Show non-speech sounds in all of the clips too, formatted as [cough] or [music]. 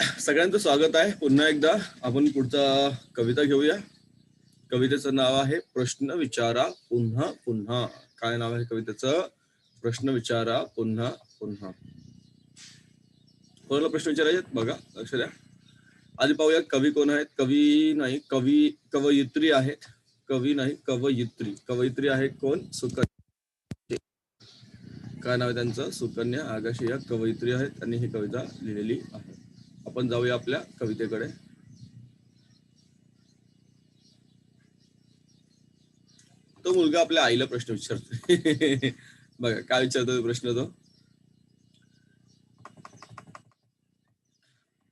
सगळ्यांचं स्वागत आहे. पुन्हा एकदा आपण पुढचा कविता घेऊया. कवितेचं नाव आहे प्रश्न विचारा पुन्हा पुन्हा. काय नाव आहे कवितेचं? प्रश्न विचारा पुन्हा पुन्हा. कोणाला प्रश्न विचारायचे बघा लक्ष द्या. आधी पाहूया कवी कोण आहेत? कवी नाही कवी कवयित्री आहेत. कवी नाही कवयित्री. कवयित्री आहे कोण? सुकन्या. काय नाव आहे त्यांचं? सुकन्या. आगाशी या कवयित्री आहेत त्यांनी ही कविता लिहिलेली आहे. आपण जाऊया आपल्या कवितेकडे. तो मुलगा आपल्या आईला प्रश्न विचारतोय. [laughs] बघा काय विचारतो प्रश्न तो?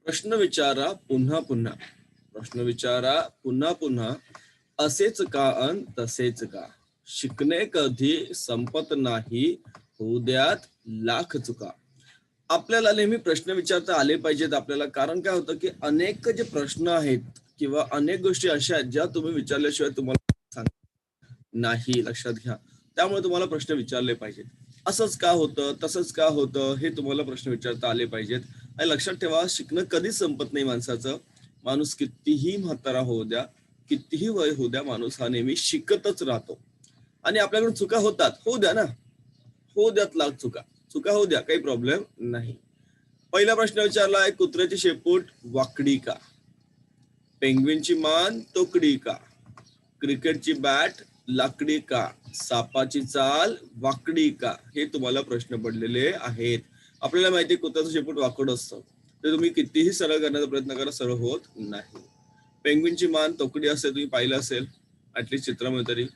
प्रश्न विचारा पुन्हा पुन्हा. प्रश्न विचारा पुन्हा पुन्हा. असेच का अन तसेच का? शिकणे कधी संपत नाही. होऊ द्यात लाख चुका. आपल्याला नेहमी प्रश्न विचारता आले पाहिजेत आपल्याला. कारण काय होतं की अनेक जे प्रश्न आहेत किंवा अनेक गोष्टी अशा आहेत ज्या तुम्ही विचारल्याशिवाय तुम्हाला सांग नाही लक्षात घ्या. त्यामुळे तुम्हाला प्रश्न विचारले पाहिजेत. असंच का होतं तसंच का होतं हे तुम्हाला प्रश्न विचारता आले पाहिजेत. आणि लक्षात ठेवा शिकणं कधीच संपत नाही माणसाचं. माणूस कितीही म्हातारा होऊ द्या कितीही वय होऊ द्या माणूस हा नेहमी शिकतच राहतो. आणि आपल्याकडून चुका होतात. होऊ द्या ना. होऊ द्यात लाग चुका. चुका होऊ द्या काही प्रॉब्लेम नाही. पहिला प्रश्न विचारला आहे कुत्र्याची शेपूट वाकडी का? पेंग्विनची मान तोकडी का? क्रिकेटची बॅट लाकडी का? सापाची चाल वाकडी का? हे तुम्हाला प्रश्न पडलेले आहेत. आपल्याला माहिती आहे कुत्र्याचं शेपूट वाकड असतं. ते तुम्ही कितीही सरळ करण्याचा प्रयत्न करा सरळ होत नाही. पेंग्विनची मान तोकडी असते तुम्ही पाहिलं असेल ऍटलीस्ट चित्रामध्ये तरी.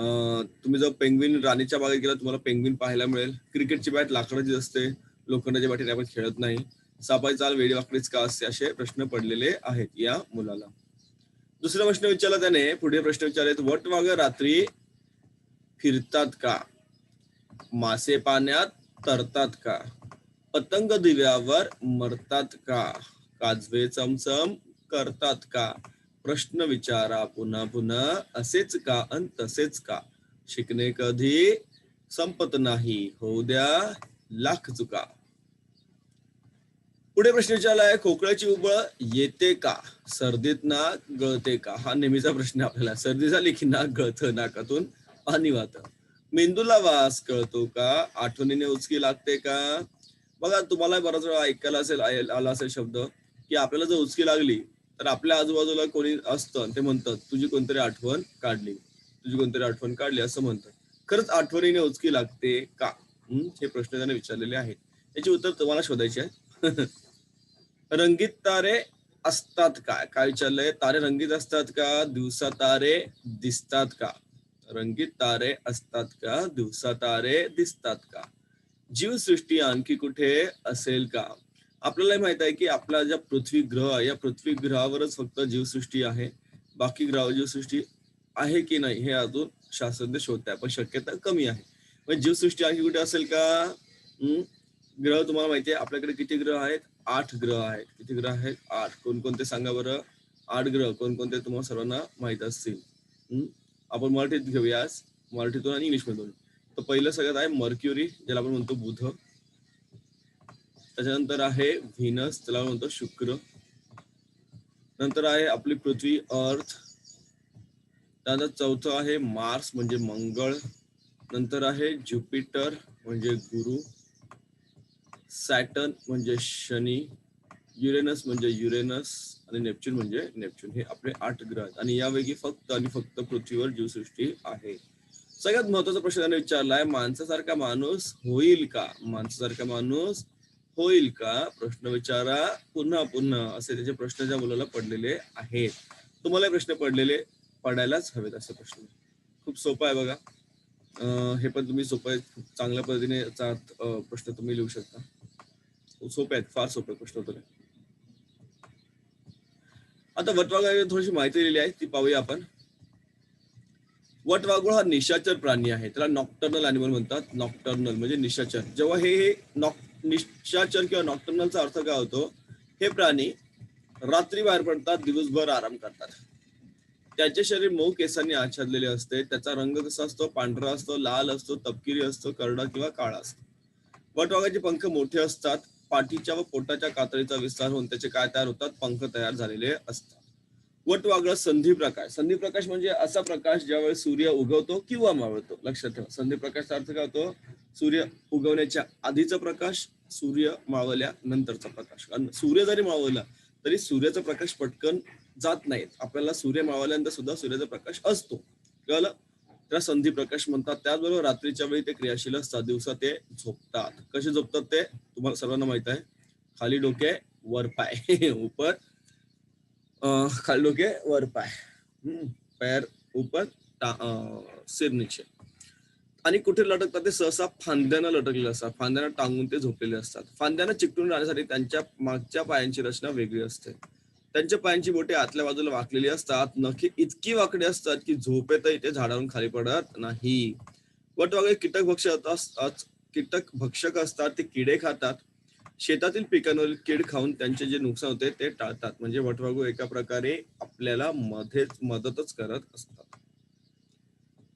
तुम्ही जर पेंग्विन राणीच्या बागेत गेला तुम्हाला पेंग्विन पाहायला मिळेल. क्रिकेटची बॅट लाकडाची असते. लोखंडाच्या बॅटीने आपण खेळत नाही. सापाई चाल वेडी वाकडीच का असते असे प्रश्न पडलेले आहेत या मुलाला. दुसरा प्रश्न विचारला त्याने. पुढे प्रश्न विचारले वटवाग रात्री फिरतात का? मासे पाण्यात तरतात का? पतंग दिव्यावर मरतात का? काजवे चमचम करतात का? प्रश्न विचारा पुन्हा पुन्हा असेच का अन तसेच का? शिकणे कधी संपत नाही होऊ द्या लाख चुका. पुढे प्रश्न विचारलाय खोकळ्याची उबळ येते का? सर्दीत ना गळते का? हा नेहमीचा प्रश्न आपल्याला. सर्दी झाली की नाक गळतं नाकातून पाणी वाहत. मेंदूला वास कळतो का? आठवणीने उचकी लागते का? बघा तुम्हाला बराच वेळा ऐकायला असेल आला असेल शब्द की आपल्याला जर उचकी लागली तर आपल्या आजूबाजूला कोणी असतं ते म्हणतात तुझी कोणतरी आठवण काढली तुझी कोणतरी आठवण काढली असं म्हणतात. खरंच आठवणीने उचकी लागते का? हे? प्रश्न त्याने विचारलेले आहेत. याची उत्तर तुम्हाला शोधायचे आहे [laughs] रंगीत तारे असतात का? काय विचारलंय? तारे रंगीत असतात का? दिवसा तारे दिसतात का? रंगीत तारे असतात का? दिवसा तारे दिसतात का? जीवसृष्टी आणखी कुठे असेल का? आपल्याला माहीत आहे की आपला ज्या पृथ्वी ग्रह या पृथ्वी ग्रहावरच फक्त जीवसृष्टी आहे. बाकी ग्रह जीवसृष्टी आहे की नाही हे अजून शास्त्रज्ञ शोधत आहे पण शक्यता कमी आहे. पण जीवसृष्टी आणखी कुठे असेल का? ग्रह तुम्हाला माहिती आहे आपल्याकडे किती ग्रह आहेत? आठ ग्रह आहेत. किती ग्रह आहेत? आठ. कोणकोणते सांगा बरं? आठ ग्रह कोणकोणते तुम्हाला सर्वांना माहीत असतील? आपण मराठीत घेऊया मराठीतून आणि इंग्लिश मधून तर पहिलं सगळ्यात आहे मर्क्युरी ज्याला आपण म्हणतो बुध. त्याच्यानंतर आहे व्हिनस त्याला म्हणतो शुक्र. नंतर आहे आपली पृथ्वी अर्थ. त्यानंतर चौथं आहे मार्स म्हणजे मंगळ. नंतर आहे ज्युपिटर म्हणजे गुरु. सॅटन म्हणजे शनी. युरेनस म्हणजे युरेनस. आणि नेपच्यून म्हणजे नेपच्यून. हे आपले आठ ग्रह आहेत. आणि यापैकी फक्त आणि फक्त पृथ्वीवर जीवसृष्टी आहे. सगळ्यात महत्त्वाचा प्रश्न त्याने विचारलाय माणसासारखा माणूस होईल का? माणसासारखा माणूस होईल का? प्रश्न विचारा. पुन्हा पुन्हा असे त्याचे प्रश्न ज्या मुलाला पडलेले आहेत. तुम्हाला प्रश्न पडलेले पडायलाच हवेत असे प्रश्न. खूप सोपं आहे बघा. हे पण तुम्ही सोपं चांगल्या पद्धतीने प्रश्न तुम्ही लिहू शकता. सोपे आहेत. फार सोपे प्रश्न उत्तर आता वटवाघळाची थोडीशी माहिती दिलेली आहे. ती पाहूया आपण. वटवाघूळ हा निशाचर प्राणी आहे. त्याला नॉक्टर्नल अॅनिमल म्हणतात. नॉक्टर्नल म्हणजे निशाचर. जेव्हा हे नॉक निशाचर किंवा नॉक्टर्नलचा अर्थ काय होतो? हे प्राणी रात्री बाहेर पडतात दिवसभर आराम करतात. त्याचे शरीर मऊ केसांनी आच्छादलेले असते. त्याचा रंग कसा असतो? पांढरा असतो लाल असतो तपकिरी असतो करडा किंवा काळा असतो. वटवाघाचे पंख मोठे असतात. पाठीच्या व पोटाच्या कातळीचा विस्तार होऊन त्याचे काय तयार होतात? पंख तयार झालेले असतात. वटवागळ संधी प्रकाश. संधी प्रकाश म्हणजे असा प्रकाश ज्यावेळी सूर्य उगवतो किंवा मावळतो. लक्षात ठेवा. संधी प्रकाशचा अर्थ काय होतो? सूर्य उगवण्याच्या आधीचा प्रकाश सूर्य मावळल्या नंतरचा प्रकाश. कारण सूर्य जरी मावळला तरी सूर्याचा प्रकाश पटकन जात नाहीत. आपल्याला सूर्य मावळल्यानंतर सुद्धा सूर्याचा प्रकाश असतो. कळलं? त्याला संधी प्रकाश म्हणतात. त्याचबरोबर रात्रीच्या वेळी ते क्रियाशील असतात. दिवसा ते झोपतात. कसे झोपतात ते? तुम्हाला सर्वांना माहीत आहे. खाली डोके वर पाय. [laughs] उपर खाली डोके वर पाय. हम्म, पैर ऊपर टा- सिर नीचे. आणि कुठे लटकतात ते सहसा फांद्यांना लटकलेले असतात. फांद्यांना टांगून ते झोपलेले असतात. फांद्यांना चिकटून राहण्यासाठी त्यांच्या मागच्या पायांची रचना वेगळी असते. त्यांच्या पायांची बोटे आतल्या बाजूला वाकलेली असतात. नखे इतकी वाकडी असतात की झोपेतही ते झाडावरून खाली पडत नाही. वटवागळे कीटक भक्षक असतात कीटक भक्षक असतात. ते किडे खातात. शेतातील पिकांवरील कीड खाऊन त्यांचे जे नुकसान होते ते टाळतात. म्हणजे वटवागू एका प्रकारे आपल्याला मध्येच मदतच करत असतात.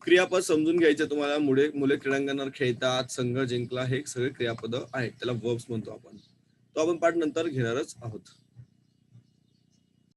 क्रियापद समजून घ्यायचे तुम्हाला. मुळे मुले क्रीडांगणावर खेळतात संघ जिंकला हे सगळे क्रियापद आहेत. त्याला वर्ब्स म्हणतो आपण. तो आपण पाठ नंतर घेणारच आहोत.